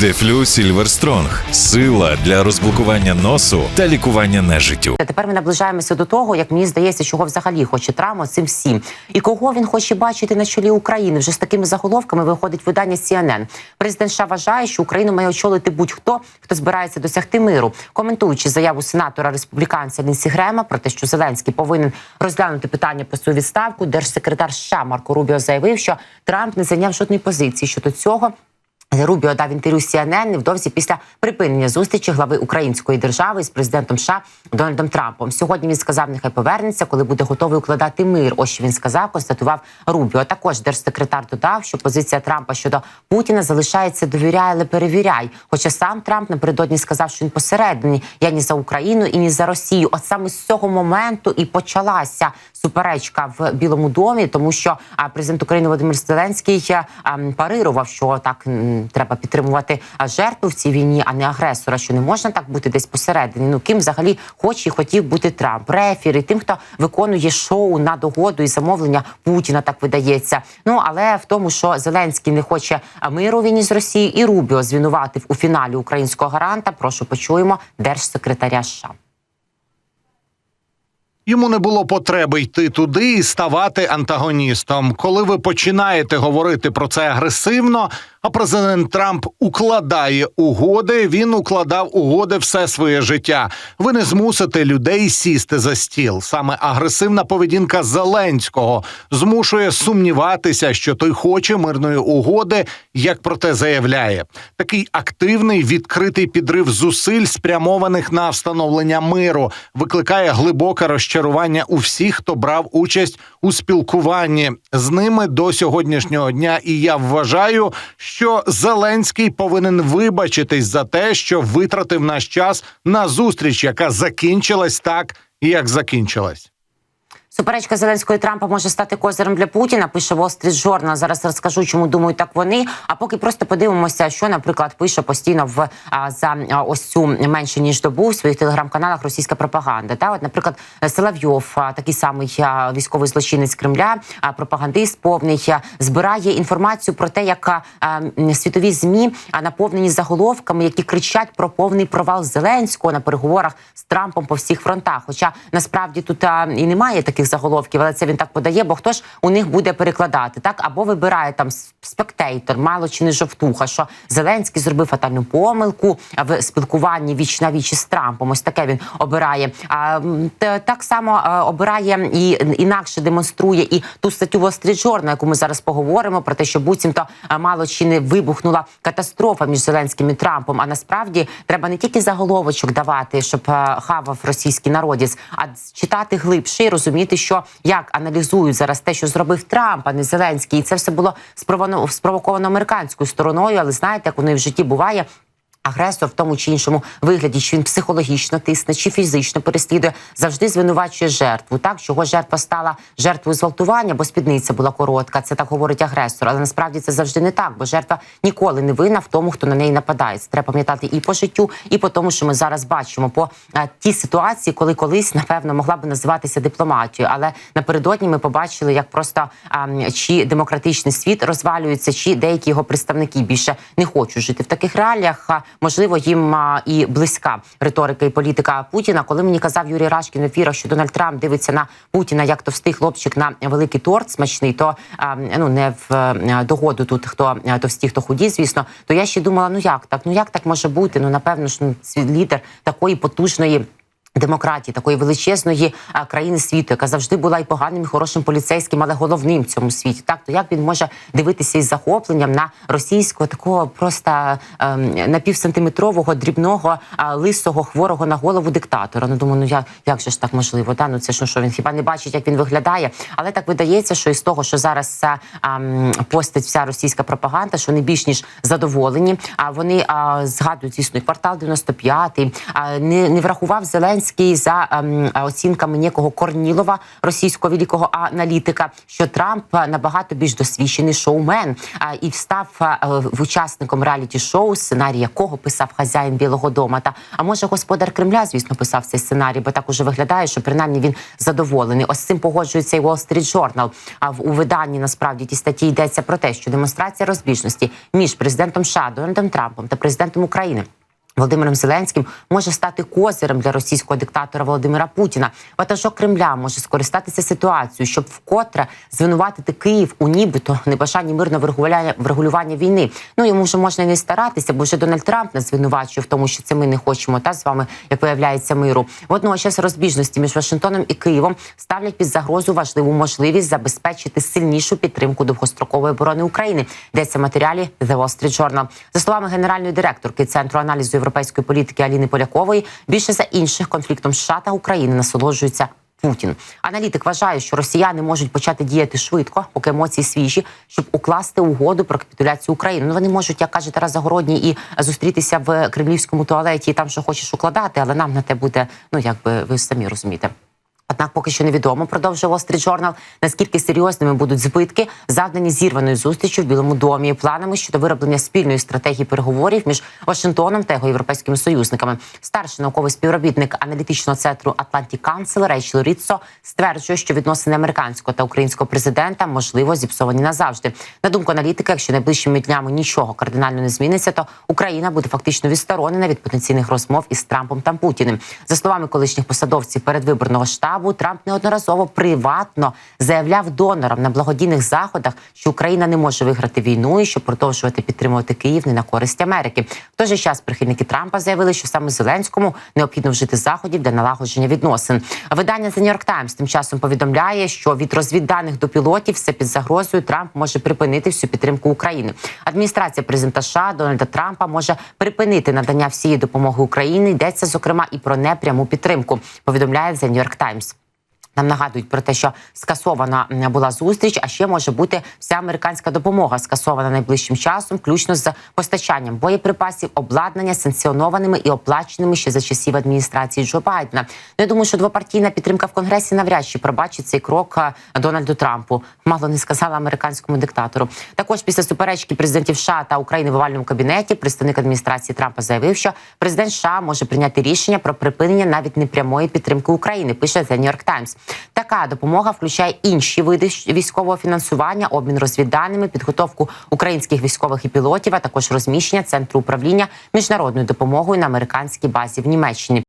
Дефлю Сільверстронг сила для розблокування носу та лікування нежиттю. Тепер ми наближаємося до того, як мені здається, чого взагалі хоче Трамп цим всім, і кого він хоче бачити на чолі України. Вже з такими заголовками виходить видання CNN. Президент США вважає, що Україну має очолити будь-хто, хто збирається досягти миру. Коментуючи заяву сенатора республіканця Лінсі Грема про те, що Зеленський повинен розглянути питання про свою відставку, держсекретар США Марко Рубіо заявив, що Трамп не зайняв жодної позиції щодо цього. Рубіо дав інтерв'ю CNN невдовзі після припинення зустрічі глави української держави з президентом США Дональдом Трампом. Сьогодні він сказав, нехай повернеться, коли буде готовий укладати мир. Ось що він сказав, констатував Рубіо. Також держсекретар додав, що позиція Трампа щодо Путіна залишається довіряй, але перевіряй. Хоча сам Трамп напередодні сказав, що він посередині я ні за Україну і ні за Росію. От саме з цього моменту і почалася суперечка в Білому домі, тому що президент України Володимир Зеленський парирував, що так треба підтримувати жертву в цій війні, а не агресора. Що не можна так бути десь посередині. Ну ким взагалі хоче і хотів бути Трамп, рефір і тим, хто виконує шоу на догоду і замовлення Путіна, так видається. Ну але в тому, що Зеленський не хоче а, миру війні з Росією, і Рубіо звинуватив у фіналі українського гаранта. Прошу почуємо держсекретаря США. Йому не було потреби йти туди і ставати антагоністом. Коли ви починаєте говорити про це агресивно, президент Трамп укладає угоди, він укладав угоди все своє життя. Ви не змусите людей сісти за стіл. Саме агресивна поведінка Зеленського змушує сумніватися, що той хоче мирної угоди, як про те заявляє. Такий активний відкритий підрив зусиль, спрямованих на встановлення миру, викликає глибоке розчарування у всіх, хто брав участь у спілкуванні з ними до сьогоднішнього дня. І я вважаю, що Зеленський повинен вибачитись за те, що витратив наш час на зустріч, яка закінчилась так, як закінчилась. Суперечка Зеленського і Трампа може стати козирем для Путіна. Пише Wall Street Journal. Зараз розкажу, чому думають так вони. А поки просто подивимося, що, наприклад, пише постійно в а, за а, ось цю менше ніж добу в своїх телеграм-каналах російська пропаганда. Та от, наприклад, Соловйов, такий самий а, військовий злочинець Кремля, а, пропагандист повний, а, збирає інформацію про те, як а, світові змі а, наповнені заголовками, які кричать про повний провал Зеленського на переговорах з Трампом по всіх фронтах. Хоча насправді тут а, і немає таких заголовків, але це він так подає. Бо хто ж у них буде перекладати? Так або вибирає там спектейтор, мало чи не жовтуха, що Зеленський зробив фатальну помилку в спілкуванні віч на віч із Трампом. Ось таке він обирає. А так само е, обирає і інакше демонструє і ту статтю Journal, яку ми зараз поговоримо про те, що буцімто е, мало чи не вибухнула катастрофа між Зеленським і Трампом. А насправді треба не тільки заголовочок давати, щоб е, хавав російський народець, а читати глибше і розуміти, що як аналізують зараз те, що зробив Трамп, а не Зеленський, і це все було спровоковано американською стороною. Але знаєте, як воно і в житті буває. Агресор в тому чи іншому вигляді, чи він психологічно тисне, чи фізично переслідує, завжди звинувачує жертву. Так чого жертва стала жертвою зґвалтування, бо спідниця була коротка. Це так говорить агресор. Але насправді це завжди не так, бо жертва ніколи не винна в тому, хто на неї нападає. Це треба пам'ятати і по життю, і по тому, що ми зараз бачимо по е, ті ситуації, коли колись напевно могла би називатися дипломатією. Але напередодні ми побачили, як просто ем, чи демократичний світ розвалюється, чи деякі його представники більше не хочуть жити в таких реаліях. Можливо, їм і близька риторика і політика Путіна. Коли мені казав Юрій Рашкін в ефірах, що Дональд Трамп дивиться на Путіна як товстий хлопчик на великий торт смачний, то ну не в догоду тут хто товсті, хто худі, звісно. То я ще думала, ну як так? Ну як так може бути? Ну напевно ж ну, лідер такої потужної. Демократії такої величезної країни світу, яка завжди була і поганим, і хорошим поліцейським, але головним в цьому світі. Так то як він може дивитися із захопленням на російського такого просто ем, напівсантиметрового, дрібного, а, лисого, хворого на голову диктатора? Ну думаю, ну як, як же ж так можливо? Да? Ну це ж ну, що він хіба не бачить, як він виглядає? Але так видається, що із того, що зараз а, ам, постить вся російська пропаганда, що вони більш ніж задоволені. А вони а, згадують звісно і квартал 95, а, не, не врахував Зеленський Зеленський за ем, оцінками некого Корнілова, російського великого аналітика, що Трамп е, набагато більш досвідчений шоумен і став е, учасником реаліті-шоу, сценарій якого писав хазяїн Білого Дома. Та а може господар Кремля, звісно, писав цей сценарій, бо так уже виглядає, що принаймні він задоволений. Ось цим погоджується і Wall Street Journal. А в у виданні насправді ті статті йдеться про те, що демонстрація розбіжності між президентом США Дональдом Трампом та президентом України. Володимиром Зеленським може стати козирем для російського диктатора Володимира Путіна. Ватажок Кремля може скористатися ситуацією, щоб вкотре звинуватити Київ у нібито небажанні мирного врегулювання війни. Ну йому вже можна і не старатися, бо вже Дональд Трамп нас звинувачує в тому, що це ми не хочемо та з вами, як виявляється, миру. Водночас розбіжності між Вашингтоном і Києвом ставлять під загрозу важливу можливість забезпечити сильнішу підтримку довгострокової оборони України. Йдеться в матеріалі The Wall Street Journal. За словами генеральної директорки центру аналізу європейської політики Аліни Полякової, більше за інших конфліктом США та України насолоджується. Путін аналітик вважає, що росіяни можуть почати діяти швидко, поки емоції свіжі, щоб укласти угоду про капітуляцію України. Ну вони можуть, як каже Тарас Загородній, і зустрітися в кремлівському туалеті і там, що хочеш укладати, але нам на те буде, ну якби ви самі розумієте. Однак поки що невідомо, продовжує Wall Street Journal, наскільки серйозними будуть збитки, завдані зірваною зустрічю в Білому домі, планами щодо вироблення спільної стратегії переговорів між Вашингтоном та його європейськими союзниками. Старший науковий співробітник аналітичного центру Atlantic Council Рейчел Ріцо стверджує, що відносини американського та українського президента можливо зіпсовані назавжди. На думку аналітика, якщо найближчими днями нічого кардинально не зміниться, то Україна буде фактично відсторонена від потенційних розмов із Трампом та Путіним. За словами колишніх посадовців передвиборного штабу, Трамп неодноразово приватно заявляв донорам на благодійних заходах, що Україна не може виграти війну і щоб продовжувати підтримувати Київ не на користь Америки. В той же час прихильники Трампа заявили, що саме Зеленському необхідно вжити заходів для налагодження відносин. Видання The New York Times тим часом повідомляє, що від розвідданих до пілотів все під загрозою Трамп може припинити всю підтримку України. Адміністрація президента США Дональда Трампа може припинити надання всієї допомоги Україні. Йдеться зокрема і про непряму підтримку. Повідомляє The New York Times. Нам нагадують про те, що скасована була зустріч, а ще може бути вся американська допомога скасована найближчим часом, включно з постачанням боєприпасів, обладнання санкціонованими і оплаченими ще за часів адміністрації Джо Байдена. Ну, я думаю, що двопартійна підтримка в конгресі навряд чи пробачить цей крок Дональду Трампу. Мало не сказала американському диктатору. Також після суперечки президентів США та України в овальному кабінеті представник адміністрації Трампа заявив, що президент США може прийняти рішення про припинення навіть непрямої підтримки України. Пише The New York Times. Така допомога включає інші види військового фінансування, обмін розвідданими, підготовку українських військових і пілотів, а також розміщення центру управління міжнародною допомогою на американській базі в Німеччині.